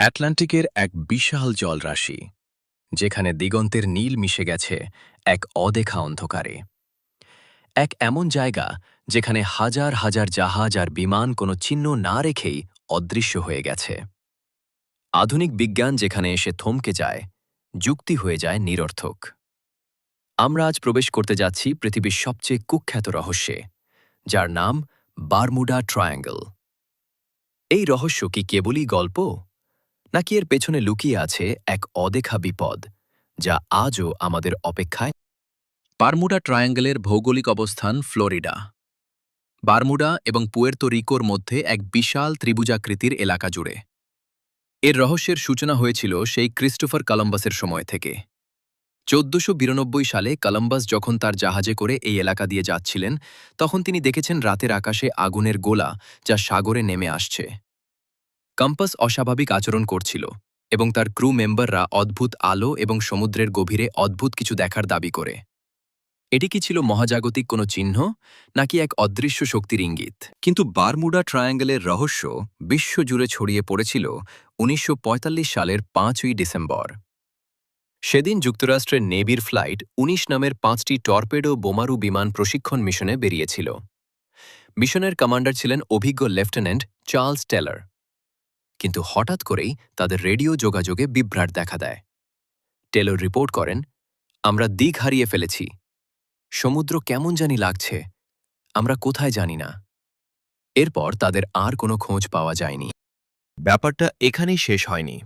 অ্যাটলান্টিকের এক বিশাল জলরাশি, যেখানে দিগন্তের নীল মিশে গেছে এক অদেখা অন্ধকারে। এক এমন জায়গা যেখানে হাজার হাজার জাহাজ আর বিমান কোনো চিহ্ন না রেখেই অদৃশ্য হয়ে গেছে। আধুনিক বিজ্ঞান যেখানে এসে থমকে যায়, যুক্তি হয়ে যায় নিরর্থক। আমরা আজ প্রবেশ করতে যাচ্ছি পৃথিবীর সবচেয়ে কুখ্যাত রহস্যে, যার নাম বারমুডা ট্রায়াঙ্গল। এই রহস্য কি কেবলই গল্প? নাকি এর পেছনে লুকিয়ে আছে এক অদেখা বিপদ, যা আজও আমাদের অপেক্ষায়? বারমুডা ট্রায়াঙ্গেলের ভৌগোলিক অবস্থান ফ্লোরিডা। বারমুডা এবং পুয়ের্তো রিকোর মধ্যে এক বিশাল ত্রিভুজাকৃতির এলাকা জুড়ে। এর রহস্যের সূচনা হয়েছিল সেই ক্রিস্টোফার কলম্বাসের সময় থেকে। চোদ্দশো বিরানব্বই সালে কলম্বাস যখন তার জাহাজে করে এই এলাকা দিয়ে যাচ্ছিলেন, তখন তিনি দেখেছেন রাতের আকাশে আগুনের গোলা যা সাগরে নেমে আসছে। কম্পাস অস্বাভাবিক আচরণ করছিল এবং তার ক্রু মেম্বাররা অদ্ভুত আলো এবং সমুদ্রের গভীরে অদ্ভুত কিছু দেখার দাবি করে। এটি কি ছিল মহাজাগতিক কোনো চিহ্ন, নাকি এক অদৃশ্য শক্তির ইঙ্গিত? কিন্তু বারমুডা ট্রায়াঙ্গেলের রহস্য বিশ্বজুড়ে ছড়িয়ে পড়েছিল উনিশশো পঁয়তাল্লিশ সালের পাঁচই ডিসেম্বর। সেদিন যুক্তরাষ্ট্রের নেভির ফ্লাইট ১৯ নামের পাঁচটি টর্পেডো বোমারু বিমান প্রশিক্ষণ মিশনে বেরিয়েছিল। মিশনের কমান্ডার ছিলেন অভিজ্ঞ লেফটেন্যান্ট চার্লস টেলার। কিন্তু হঠাৎ করেই তাদের রেডিও যোগাযোগে বিভ্রাট দেখা দেয়। টেলর রিপোর্ট করেন, আমরা দিক হারিয়ে ফেলেছি। সমুদ্র কেমন জানি লাগছে। আমরা কোথায় জানি না। এরপর তাদের আর কোনো খোঁজ পাওয়া যায়নি। ব্যাপারটা এখানেই শেষ হয়নি।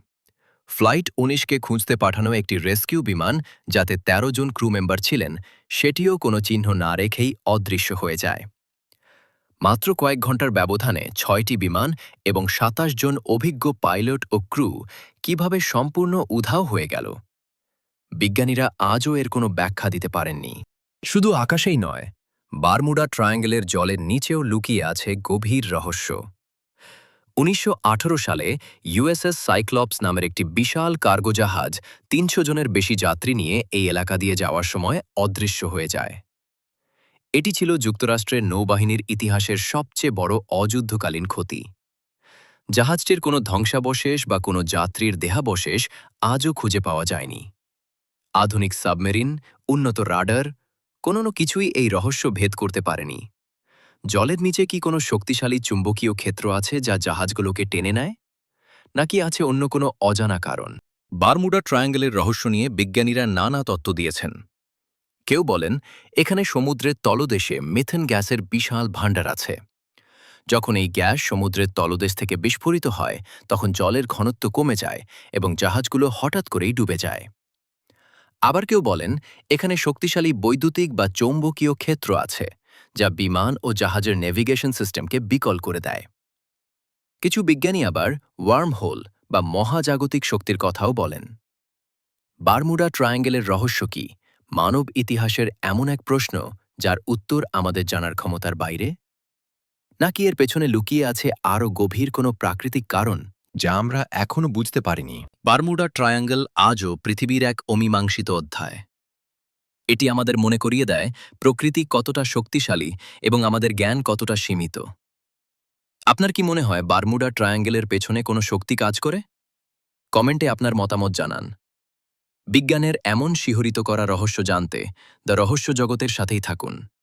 ফ্লাইট উনিশকে খুঁজতে পাঠানো একটি রেস্কিউ বিমান যাতে ১৩ জন ক্রু মেম্বার ছিলেন, সেটিও কোনো চিহ্ন না রেখেই অদৃশ্য হয়ে যায়। মাত্র কয়েক ঘণ্টার ব্যবধানে ছয়টি বিমান এবং সাতাশ জন অভিজ্ঞ পাইলট ও ক্রু কীভাবে সম্পূর্ণ উধাও হয়ে গেল? বিজ্ঞানীরা আজও এর কোনো ব্যাখ্যা দিতে পারেননি। শুধু আকাশেই নয়, বারমুডা ট্রায়াঙ্গেলের জলের নিচেও লুকিয়ে আছে গভীর রহস্য। উনিশশো আঠেরো সালে ইউএসএস সাইক্লপস নামের একটি বিশাল কার্গো জাহাজ তিনশো জনের বেশি যাত্রী নিয়ে এই এলাকা দিয়ে যাওয়ার সময় অদৃশ্য হয়ে যায়। এটি ছিল যুক্তরাষ্ট্রের নৌবাহিনীর ইতিহাসের সবচেয়ে বড় অযুদ্ধকালীন ক্ষতি। জাহাজটির কোনো ধ্বংসাবশেষ বা কোনো যাত্রীর দেহাবশেষ আজও খুঁজে পাওয়া যায়নি। আধুনিক সাবমেরিন, উন্নত রাডার, কোনো কিছুই এই রহস্য ভেদ করতে পারেনি। জলের নিচে কি কোনো শক্তিশালী চুম্বকীয় ক্ষেত্র আছে যা জাহাজগুলোকে টেনে নেয়? নাকি আছে অন্য কোনো অজানা কারণ? বারমুডা ট্রায়াঙ্গেলের রহস্য নিয়ে বিজ্ঞানীরা নানা তত্ত্ব দিয়েছেন। কেউ বলেন, এখানে সমুদ্রের তলদেশে মিথেন গ্যাসের বিশাল ভাণ্ডার আছে। যখন এই গ্যাস সমুদ্রের তলদেশ থেকে বিস্ফোরিত হয়, তখন জলের ঘনত্ব কমে যায় এবং জাহাজগুলো হঠাৎ করেই ডুবে যায়। আবার কেউ বলেন, এখানে শক্তিশালী বৈদ্যুতিক বা চৌম্বকীয় ক্ষেত্র আছে, যা বিমান ও জাহাজের নেভিগেশন সিস্টেমকে বিকল করে দেয়। কিছু বিজ্ঞানী আবার ওয়ার্ম হোল বা মহাজাগতিক শক্তির কথাও বলেন। বারমুডা ট্রায়াঙ্গেলের রহস্য কি? মানব ইতিহাসের এমন এক প্রশ্ন যার উত্তর আমাদের জানার ক্ষমতার বাইরে? নাকি এর পেছনে লুকিয়ে আছে আরও গভীর কোনো প্রাকৃতিক কারণ যা আমরা এখনও বুঝতে পারিনি? বারমুডা ট্রায়াঙ্গেল আজও পৃথিবীর এক অমীমাংসিত অধ্যায়। এটি আমাদের মনে করিয়ে দেয় প্রকৃতি কতটা শক্তিশালী এবং আমাদের জ্ঞান কতটা সীমিত। আপনার কি মনে হয় বারমুডা ট্রায়াঙ্গেলের পেছনে কোনো শক্তি কাজ করে? কমেন্টে আপনার মতামত জানান। বিজ্ঞানের এমন শিহরিত করা রহস্য জানতে দ্য রহস্য জগতের সাথেই থাকুন।